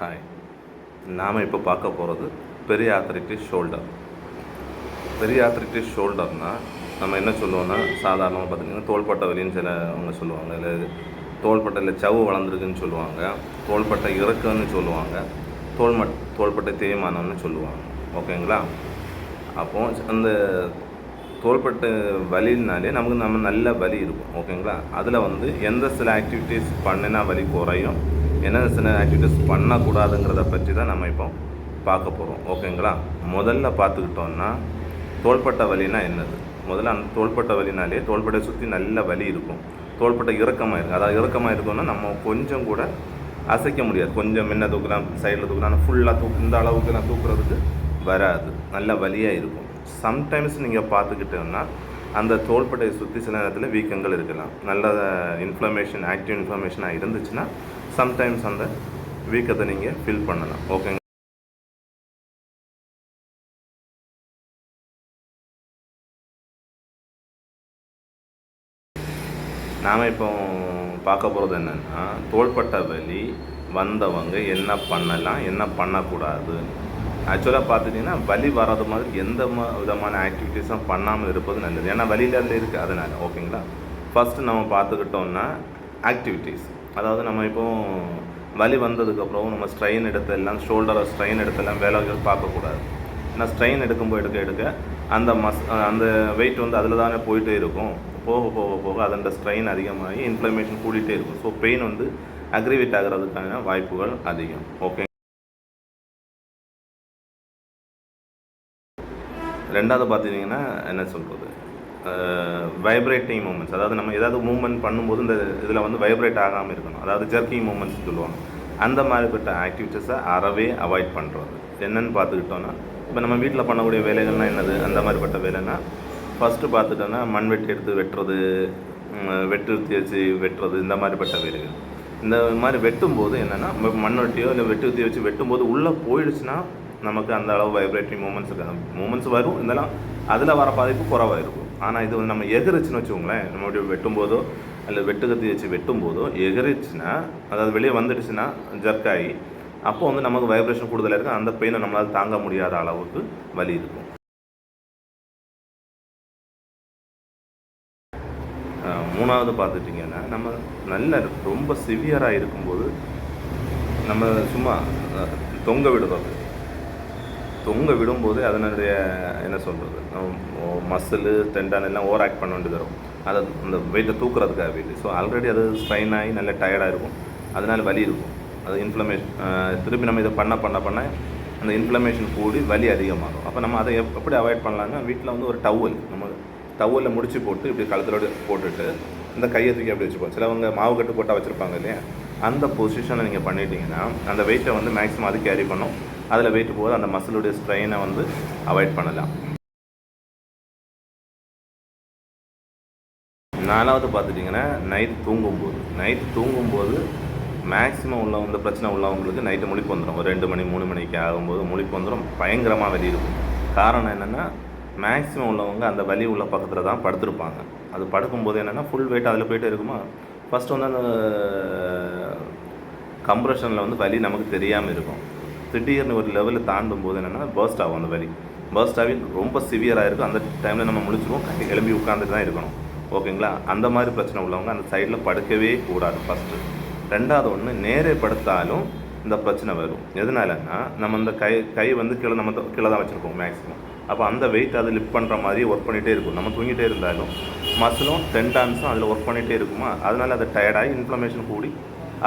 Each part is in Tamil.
ஹாய் நாம் இப்போ பார்க்க போகிறது பெரிய ஆத்தரிட்டிஸ் ஷோல்டர் பெரிய ஆத்தரிட்டிஸ் ஷோல்டர்னால் நம்ம என்ன சொல்லுவோம்னா சாதாரணமாக பார்த்திங்கன்னா தோள்பட்டை வலின்னு சில அவங்க சொல்லுவாங்க. இல்லை தோள்பட்டையில் சவ்வு வளர்ந்துருக்குன்னு சொல்லுவாங்க. தோள்பட்டை இறக்குன்னு சொல்லுவாங்க. தோள்மட் தோள்பட்டை தேய்மானம்னு சொல்லுவாங்க. ஓகேங்களா? அப்போ அந்த தோள்பட்டை வலினாலே நமக்கு நம்ம நல்ல வலி இருக்கும். ஓகேங்களா? அதில் வந்து எந்த சில ஆக்டிவிட்டீஸ் பண்ணினா வலி குறையும். என்ன சில ஆக்டிவிட்டீஸ் பண்ணக்கூடாதுங்கிறத பற்றி தான் நம்ம இப்போ பார்க்க போகிறோம் ஓகேங்களா? முதல்ல பார்த்துக்கிட்டோம்னா தோள்பட்டை வலினா என்னது? முதல்ல அந்த தோள்பட்டை வலினாலே தோள்பட்டை சுற்றி நல்ல வலி இருக்கும். தோள்பட்டை இறக்கமாக இருக்கும். அதாவது இறக்கமாக இருக்கும்னா நம்ம கொஞ்சம் கூட அசைக்க முடியாது. கொஞ்சம் முன்ன தூக்கலாம் சைடில் தூக்கலாம் ஃபுல்லாக தூக்கு இந்த அளவுக்கு நான் தூக்குறதுக்கு வராது. நல்ல வலியாக இருக்கும். சம்டைம்ஸ் நீங்கள் பார்த்துக்கிட்டோம்னா அந்த தோள்பட்டையை சுற்றி சில நேரத்தில் வீக்கங்கள் இருக்கலாம். நல்ல இன்ஃப்ளமேஷன் ஆக்டிவ் இன்ஃப்ளமேஷனாக இருந்துச்சுன்னா சம்டைம்ஸ் அந்த வீக்கத்தை நீங்கள் ஃபில் பண்ணலாம். ஓகேங்க நாம் இப்போ பார்க்க போகிறது என்னென்னா தோள்பட்டை வலி வந்தவங்க என்ன பண்ணலாம் என்ன பண்ணக்கூடாது? ஆக்சுவலாக பார்த்துட்டிங்கன்னா வலி வராத மாதிரி எந்த விதமான ஆக்டிவிட்டீஸும் பண்ணாமல் இருப்பது நல்லது. ஏன்னா வலியிலேருந்து இருக்குது அதனால் ஓகேங்களா ஃபஸ்ட்டு நம்ம பார்த்துக்கிட்டோம்னா ஆக்டிவிட்டீஸ் அதாவது நம்ம இப்போ வலி வந்ததுக்கப்புறம் நம்ம ஸ்ட்ரெயின் எடுத்து எல்லாம் ஷோல்டரை ஸ்ட்ரெயின் எடுத்து எல்லாம் வேலைகள் பார்க்கக்கூடாது ஏன்னா ஸ்ட்ரெயின் எடுக்கும்போது எடுக்க எடுக்க அந்த மஸ் அந்த வெயிட் வந்து அதில் தானே போயிட்டே இருக்கும். போக போக போக அதோட ஸ்ட்ரெயின் அதிகமாகி இன்ஃப்ளமேஷன் கூட்டிகிட்டே இருக்கும். ஸோ பெயின் வந்து அக்ரிவேட் ஆகிறதுக்கான வாய்ப்புகள் அதிகம். ஓகே ரெண்டாவது பார்த்தீங்கன்னா என்ன சொல்கிறது வைப்ரேட்டிங் மூமெண்ட்ஸ் அதாவது நம்ம ஏதாவது மூமெண்ட் பண்ணும்போது இந்த இதில் வந்து வைப்ரேட் ஆகாமல் இருக்கணும். அதாவது ஜர்க்கிங் மூமெண்ட்ஸ் சொல்லுவாங்க. அந்த மாதிரிப்பட்ட ஆக்டிவிட்டீஸை அறவே அவாய்ட் பண்ணுறது என்னென்னு பார்த்துக்கிட்டோன்னா இப்போ நம்ம வீட்டில் பண்ணக்கூடிய வேலைகள்னால் என்னது? அந்த மாதிரிப்பட்ட வேலைன்னா ஃபஸ்ட்டு பார்த்துட்டோன்னா மண் வெட்டி எடுத்து வெட்டுறது வெட்டு வச்சு வெட்டுறது இந்த மாதிரிப்பட்ட வேலைகள். இந்த மாதிரி வெட்டும்போது என்னென்னா மண் வெட்டியோ இல்லை வெட்டு வச்சு வெட்டும்போது உள்ளே போயிடுச்சுன்னா நமக்கு அந்த அளவு வைப்ரேட்டிங் மூமெண்ட்ஸ் இருக்காது. மூமெண்ட்ஸ் வரும் இருந்தாலும் அதில் வர பாதிப்பு குறவாக இருக்கும். ஆனால் இது வந்து நம்ம எகிரிச்சுன்னு வச்சுக்கோங்களேன். நம்ம அப்படி வெட்டும்போதோ இல்லை வெட்டு கத்தி வச்சு வெட்டும்போதோ எகிரிச்சுன்னா அதாவது வெளியே வந்துடுச்சுன்னா ஜர்க்காகி அப்போ வந்து நமக்கு வைப்ரேஷன் கூடுதலாக இருக்கும். அந்த பெயினை நம்மளால் தாங்க முடியாத அளவுக்கு வலி இருக்கும். மூணாவது பார்த்துட்டிங்கன்னா நம்ம நல்ல ரொம்ப சிவியராக இருக்கும்போது நம்ம சும்மா தொங்க விடுறது. தொங்க விடும்போது அதனுடைய என்ன சொல்கிறது மசிலு டெண்டான் எல்லாம் ஓவர் ஆக்ட் பண்ண வேண்டியது வரும். அதை அந்த வெயிட்டை தூக்குறதுக்காக வேண்டி. ஸோ ஆல்ரெடி அது ஸ்ட்ரைன் ஆகி நல்ல டயர்டாக இருக்கும் அதனால் வலி இருக்கும். அது இன்ஃப்ளமேஷன் திருப்பி நம்ம இதை பண்ண பண்ண பண்ண அந்த இன்ஃப்ளமேஷன் கூடி வலி அதிகமாகும். அப்போ நம்ம அதை எப்படி அவாய்ட் பண்ணலாம்னா வீட்டில் வந்து ஒரு டவல் நம்ம டவலில் முடிச்சு போட்டு இப்படி கழுத்தோடு போட்டுட்டு இந்த கையை தூக்கி அப்படி வச்சுப்போம். சிலவங்க மாவு கட்டு போட்டால் வச்சுருப்பாங்க இல்லையா? அந்த பொசிஷனை நீங்கள் பண்ணிட்டீங்கன்னா அந்த வெயிட்டை வந்து மேக்ஸிமம் அது கேரி பண்ணும். அதில் வெயிட் போது அந்த மசிலுடைய ஸ்ட்ரெயினை வந்து அவாய்ட் பண்ணலாம். நாலாவது பார்த்துட்டிங்கன்னா நைட் தூங்கும்போது. நைட் தூங்கும்போது மேக்ஸிமம் உள்ள இந்த பிரச்சனை உள்ளவங்களுக்கு நைட்டு முழிப்பு வந்துடும் ஒரு ரெண்டு மணி மூணு மணிக்கு ஆகும்போது முழிப்பு வந்துடும் பயங்கரமாக வலி இருக்கும் காரணம் என்னென்னா மேக்ஸிமம் உள்ளவங்க அந்த வலி உள்ள பக்கத்தில் தான் படுத்திருப்பாங்க. அது படுக்கும்போது என்னென்னா ஃபுல் வெயிட் அதில் போயிட்டு இருக்குமா? ஃபஸ்ட்டு வந்து அந்த கம்ப்ரெஷனில் வந்து வலி நமக்கு தெரியாமல் இருக்கும். திடீர்னு ஒரு லெவலில் தாண்டும் போது என்னென்னா பர்ஸ்ட் ஆகும் அந்த வலி. பர்ஸ்ட் ஆகி ரொம்ப சிவியராக இருக்கும் அந்த டைமில் நம்ம முடிச்சிருவோம் கட்டி கிளம்பி உட்காந்துட்டு தான் இருக்கணும். ஓகேங்களா அந்த மாதிரி பிரச்சனை உள்ளவங்க அந்த சைடில் படுக்கவே கூடாது ஃபஸ்ட்டு ரெண்டாவது ஒன்று நேரே படுத்தாலும் இந்த பிரச்சனை வரும். எதனாலன்னா நம்ம அந்த கை கை வந்து கீழே நம்ம கீழே தான் வச்சுருக்கோம் மேக்ஸிமம் அப்போ அந்த வெயிட் அதை லிஃப்ட் பண்ணுற மாதிரி ஒர்க் பண்ணிகிட்டே இருக்கும். நம்ம தூங்கிட்டே இருந்தாலும். மசிலும் டென்டான்ஸும் அதில் ஒர்க் பண்ணிகிட்டே இருக்குமா? அதனால் அது டயர்டாகி இன்ஃப்ளமேஷன் கூடி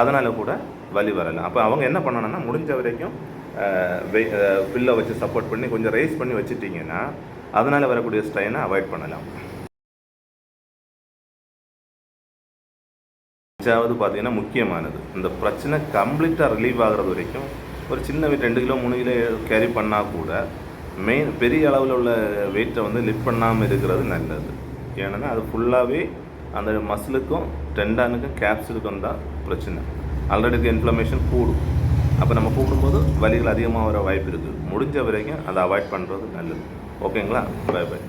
அதனால் கூட வலி வரலாம் அப்போ அவங்க என்ன பண்ணணும்னா முடிஞ்ச வரைக்கும் பில்லை வச்சு சப்போர்ட் பண்ணி கொஞ்சம் ரைஸ் பண்ணி வச்சுட்டிங்கன்னா அதனால் வரக்கூடிய ஸ்ட்ரெயினை அவாய்ட் பண்ணலாம். அஞ்சாவது பார்த்தீங்கன்னா முக்கியமானது. இந்த பிரச்சனை கம்ப்ளீட்டாக ரிலீவ் ஆகிறது வரைக்கும் ஒரு சின்ன வெயிட் ரெண்டு கிலோ மூணு கிலோ கேரி பண்ணால் கூட மெயின் பெரிய அளவில் உள்ள வெயிட்டை வந்து லிஃப்ட் பண்ணாமல் இருக்கிறது நல்லது. ஏன்னா அது ஃபுல்லாகவே அந்த மசிலுக்கும் டெண்டானுக்கும் கேப்ஸுலுக்கும் தான் பிரச்சனை. ஆல்ரெடி இருக்க இன்ஃப்ளமேஷன் கூடும். அப்போ நம்ம கூடும்போது வலிகள் அதிகமாக வர வாய்ப்பு இருக்குது முடிஞ்ச வரைக்கும் அதை அவாய்ட் பண்ணுறது நல்லது. ஓகேங்களா பை பை